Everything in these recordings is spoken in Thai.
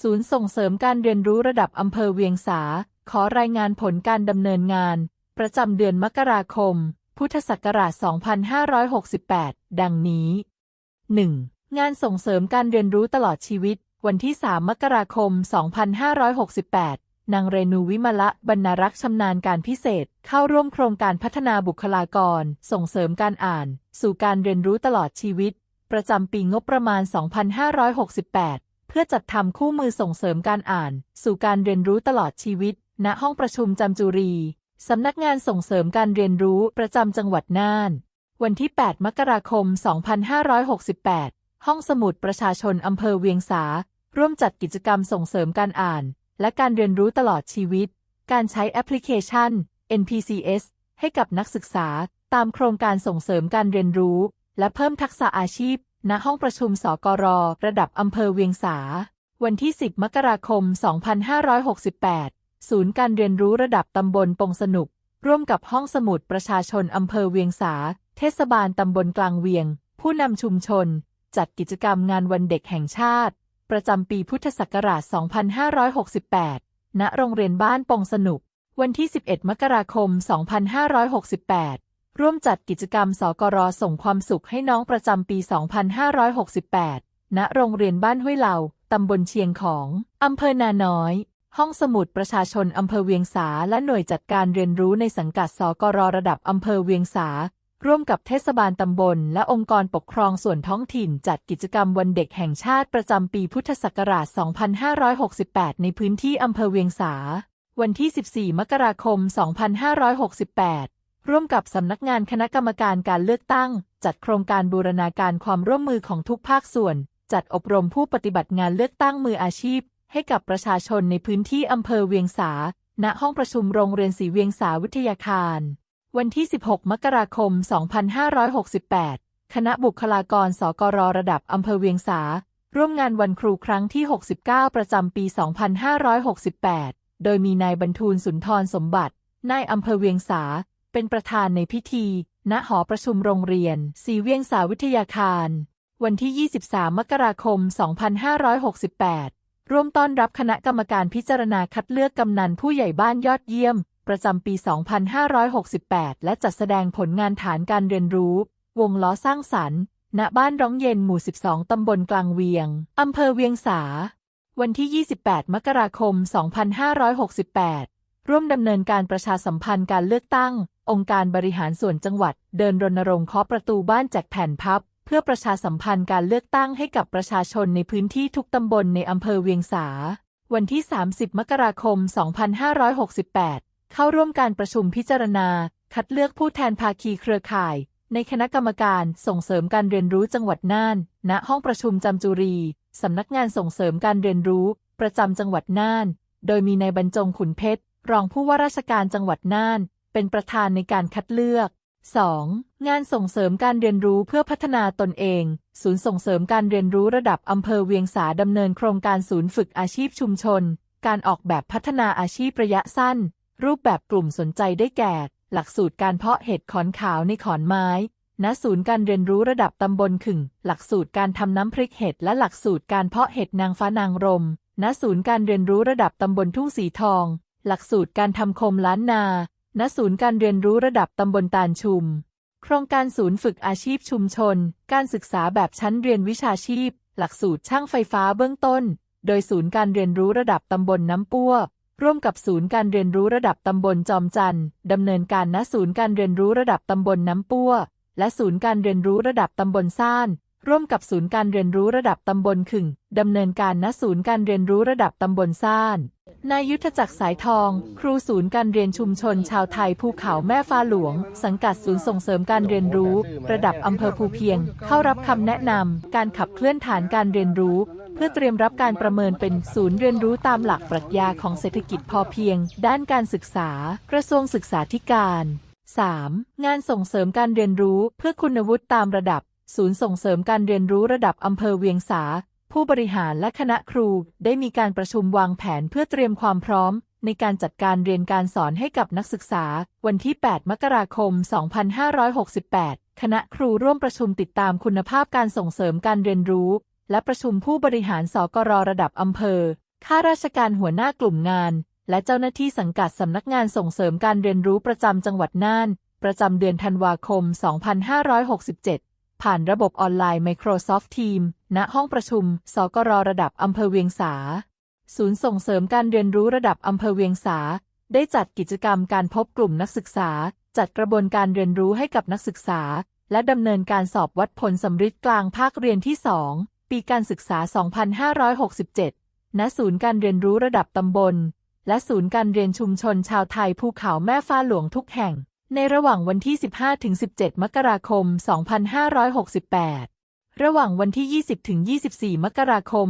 ศูนย์ส่งเสริมการเรียนรู้ระดับอำเภอเวียงสา ขอรายงานผลการดำเนินงาน ประจำเดือนมกราคม พุทธศักราช 2568 ดังนี้ 1. งานส่งเสริมการเรียนรู้ตลอดชีวิต วันที่ 3 มกราคม 2568 นางเรนูวิมละบรรณรักษ์ชำนาญการพิเศษ เข้าร่วมโครงการพัฒนาบุคลากร ส่งเสริมการอ่าน สู่การเรียนรู้ตลอดชีวิต ประจำปีงบประมาณ 2568 พื่อจัดทำคู่มือส่งเสริมการอ่าน สู่การเรียนรู้ตลอดชีวิต ณ ห้องประชุมจำจุรี สำนักงานส่งเสริมการเรียนรู้ประจำจังหวัดน่าน วันที่ 8 มกราคม 2568 ห้องสมุดประชาชนอำเภอเวียงสา ร่วมจัดกิจกรรมส่งเสริมการอ่าน และการเรียนรู้ตลอดชีวิต การใช้แอปพลิเคชัน NPCS ให้กับนักศึกษา ตามโครงการส่งเสริมการเรียนรู้ และเพิ่มทักษะอาชีพ ณห้องประชุมสกร ระดับอำเภอเวียงสา วันที่ 10 มกราคม 2568 ศูนย์การเรียนรู้ระดับตำบลปงสนุก ร่วมกับห้องสมุดประชาชนอำเภอเวียงสา เทศบาลตำบลกลางเวียง ผู้นำชุมชน จัดกิจกรรมงานวันเด็กแห่งชาติ ประจำปีพุทธศักราช 2568 ณ โรงเรียนบ้านปงสนุก วันที่ 11 มกราคม 2568 ร่วมจัดกิจกรรมสกรส่งความสุขให้น้องประจำปี 2568 ณ โรงเรียนบ้านห้วยเหล่า ตำบลเชียงของ อำเภอนาน้อย ห้องสมุดประชาชนอำเภอเวียงสา และหน่วยจัดการเรียนรู้ในสังกัดสกรระดับอำเภอเวียงสา ร่วมกับเทศบาลตำบล และองค์กรปกครองส่วนท้องถิ่น จัดกิจกรรมวันเด็กแห่งชาติประจำปีพุทธศักราช 2568 ในพื้นที่อำเภอเวียงสา วันที่ 14 มกราคม 2568 ร่วมกับสำนักงานคณะกรรมการการเลือกตั้ง จัดโครงการบูรณาการความร่วมมือของทุกภาคส่วน จัดอบรมผู้ปฏิบัติงานเลือกตั้งมืออาชีพ ให้กับประชาชนในพื้นที่อำเภอเวียงสา ณ ห้องประชุมโรงเรียนศรีเวียงสาวิทยาคาร วันที่ 16 มกราคม 2568 คณะบุคลากรสกรระดับอำเภอเวียงสา ร่วมงานวันครูครั้งที่ 69 ประจำปี 2568 โดยมีนายบรรทูลสุนทรสมบัติ นายอำเภอเวียงสา เป็นประธานในพิธี ณ หอประชุมโรงเรียนศรีเวียงสาวิทยาคาร วันที่ 23 มกราคม 2568 ร่วมต้อนรับคณะกรรมการพิจารณาคัดเลือกกำนันผู้ใหญ่บ้านยอดเยี่ยม ประจำปี 2568 และจัดแสดงผลงานฐานการเรียนรู้ วงล้อสร้างสรรค์ ณ บ้านร้องเย็นหมู่ 12 ตำบลกลางเวียง อำเภอเวียงสา วันที่ 28 มกราคม 2568ร่วมดำเนินการประชาสัมพันธ์การเลือกตั้ง องค์การบริหารส่วนจังหวัด เดินรณรงค์เคาะประตูบ้านแจกแผ่นพับ เพื่อประชาสัมพันธ์การเลือกตั้งให้กับประชาชนในพื้นที่ทุกตำบลในอำเภอเวียงสา วันที่ 30 มกราคม 2568 เข้าร่วมการประชุมพิจารณา คัดเลือกผู้แทนภาคีเครือข่าย ในคณะกรรมการส่งเสริมการเรียนรู้จังหวัดน่าน ณ ห้องประชุมจำจุรี สำนักงานส่งเสริมการเรียนรู้ ประจำจังหวัดน่าน โดยมีนายบรรจงขุนเพชร รองผู้ว่าราชการจังหวัดน่าน เป็นประธานในการคัดเลือก 2. งานส่งเสริมการเรียนรู้เพื่อพัฒนาตนเอง ศูนย์ส่งเสริมการเรียนรู้ระดับอำเภอเวียงสาดำเนินโครงการศูนย์ฝึกอาชีพชุมชน การออกแบบพัฒนาอาชีพระยะสั้น รูปแบบกลุ่มสนใจได้แก่ หลักสูตรการเพาะเห็ดขอนขาวในขอนไม้ ณ ศูนย์การเรียนรู้ระดับตำบลขึง หลักสูตรการทำน้ำพริกเห็ดและหลักสูตรการเพาะเห็ดนางฟ้านางรม ณ ศูนย์การเรียนรู้ระดับตำบลทุ่งสีทอง หลักสูตรการทำคมล้านนา ณศูนย์การเรียนรู้ระดับตำบลตาลชุม โครงการศูนย์ฝึกอาชีพชุมชน การศึกษาแบบชั้นเรียนวิชาชีพ หลักสูตรช่างไฟฟ้าเบื้องต้น โดยศูนย์การเรียนรู้ระดับตำบลน้ำปั้วร่วมกับศูนย์การเรียนรู้ระดับตำบลจอมจันทร์ดำเนินการณศูนย์การเรียนรู้ระดับตำบลน้ำปั้วและศูนย์การเรียนรู้ระดับตำบลซ่าน ร่วมกับศูนย์การเรียนรู้ระดับตำบลขึ่งดำเนินการณศูนย์การเรียนรู้ระดับตำบลซ่านนายยุทธจักรสายทอง ครูศูนย์การเรียนชุมชนชาวไทยภูเขาแม่ฟ้าหลวง สังกัดศูนย์ส่งเสริมการเรียนรู้ ระดับอำเภอภูเพียง เข้ารับคำแนะนำการขับเคลื่อนฐานการเรียนรู้ เพื่อเตรียมรับการประเมินเป็นศูนย์เรียนรู้ตามหลักปรัชญาของเศรษฐกิจพอเพียง ด้านการศึกษา กระทรวงศึกษาธิการ 3. งานส่งเสริมการเรียนรู้เพื่อคุณวุฒิตามระดับ ศูนย์ส่งเสริมการเรียนรู้ระดับอำเภอเวียงสา ผู้บริหารและคณะครูได้มีการประชุมวางแผนเพื่อเตรียมความพร้อม ในการจัดการเรียนการสอนให้กับนักศึกษา วันที่ 8 มกราคม 2568 คณะครูร่วมประชุมติดตามคุณภาพการส่งเสริมการเรียนรู้ และประชุมผู้บริหารสกรระดับอำเภอ ข้าราชการหัวหน้ากลุ่มงาน และเจ้าหน้าที่สังกัดสำนักงานส่งเสริมการเรียนรู้ประจำจังหวัดน่าน ประจำเดือนธันวาคม 2567 ผ่านระบบออนไลน์ Microsoft Teams ณ ห้องประชุม สกรระดับอำเภอเวียงสา ศูนย์ส่งเสริมการเรียนรู้ระดับอำเภอเวียงสา ได้จัดกิจกรรมการพบกลุ่มนักศึกษา จัดกระบวนการเรียนรู้ให้กับนักศึกษา และดำเนินการสอบวัดผลสำริดกลางภาคเรียนที่ 2 ปีการศึกษา 2567 ณ ศูนย์การเรียนรู้ระดับตำบล และศูนย์การเรียนชุมชนชาวไทยภูเขาแม่ฟ้าหลวงทุกแห่ง ในระหว่างวันที่ 15-17 มกราคม 2568 ระหว่างวันที่ 20-24 มกราคม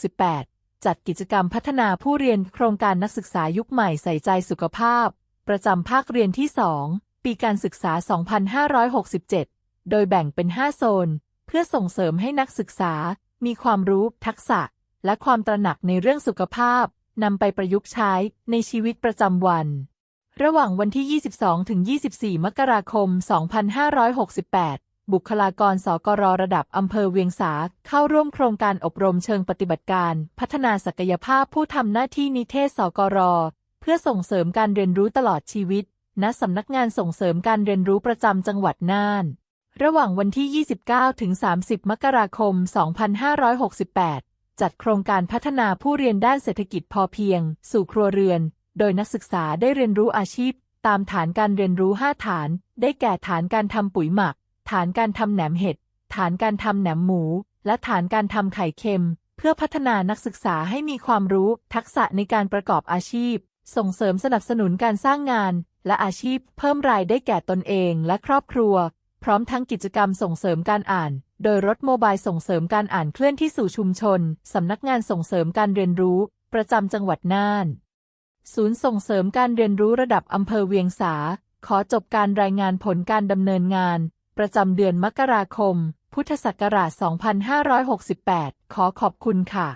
2568 จัดกิจกรรมพัฒนาผู้เรียนโครงการนักศึกษายุคใหม่ใส่ใจสุขภาพ ประจำภาคเรียนที่ 2 ปีการศึกษา 2567 โดยแบ่งเป็น 5 โซน เพื่อส่งเสริมให้นักศึกษา มีความรู้ ทักษะ และความตระหนักในเรื่องสุขภาพนำไปประยุกต์ใช้ในชีวิตประจำวัน ระหว่างวันที่ 22 ถึง 24 มกราคม 2568 บุคลากรสกรระดับอำเภอเวียงสาเข้าร่วมโครงการอบรมเชิงปฏิบัติการ พัฒนาศักยภาพผู้ทำหน้าที่นิเทศสกร เพื่อส่งเสริมการเรียนรู้ตลอดชีวิต ณสำนักงานส่งเสริมการเรียนรู้ประจำจังหวัดน่าน ระหว่างวันที่ 29 ถึง 30 มกราคม 2568 จัดโครงการพัฒนาผู้เรียนด้านเศรษฐกิจพอเพียง สู่ครัวเรือน โดยนักศึกษาได้เรียนรู้อาชีพ ตามฐานการเรียนรู้ 5 ฐาน ได้แก่ฐานการทำปุ๋ยหมัก ฐานการทำแหนมเห็ด ฐานการทำแหนมหมู และฐานการทำไข่เค็ม เพื่อพัฒนานักศึกษาให้มีความรู้ ทักษะในการประกอบอาชีพ ส่งเสริมสนับสนุนการสร้างงาน และอาชีพ เพิ่มรายได้แก่ตนเองและครอบครัว พร้อมทั้งกิจกรรมส่งเสริมการอ่านโดยรถโมบายส่งเสริมการอ่านเคลื่อนที่สู่ชุมชน สำนักงานส่งเสริมการเรียนรู้ ประจำจังหวัดน่าน ศูนย์ส่งเสริมการเรียนรู้ระดับอำเภอเวียงสา ขอจบการรายงานผลการดำเนินงาน ประจำเดือนมกราคม พุทธศักราช 2568 ขอขอบคุณค่ะ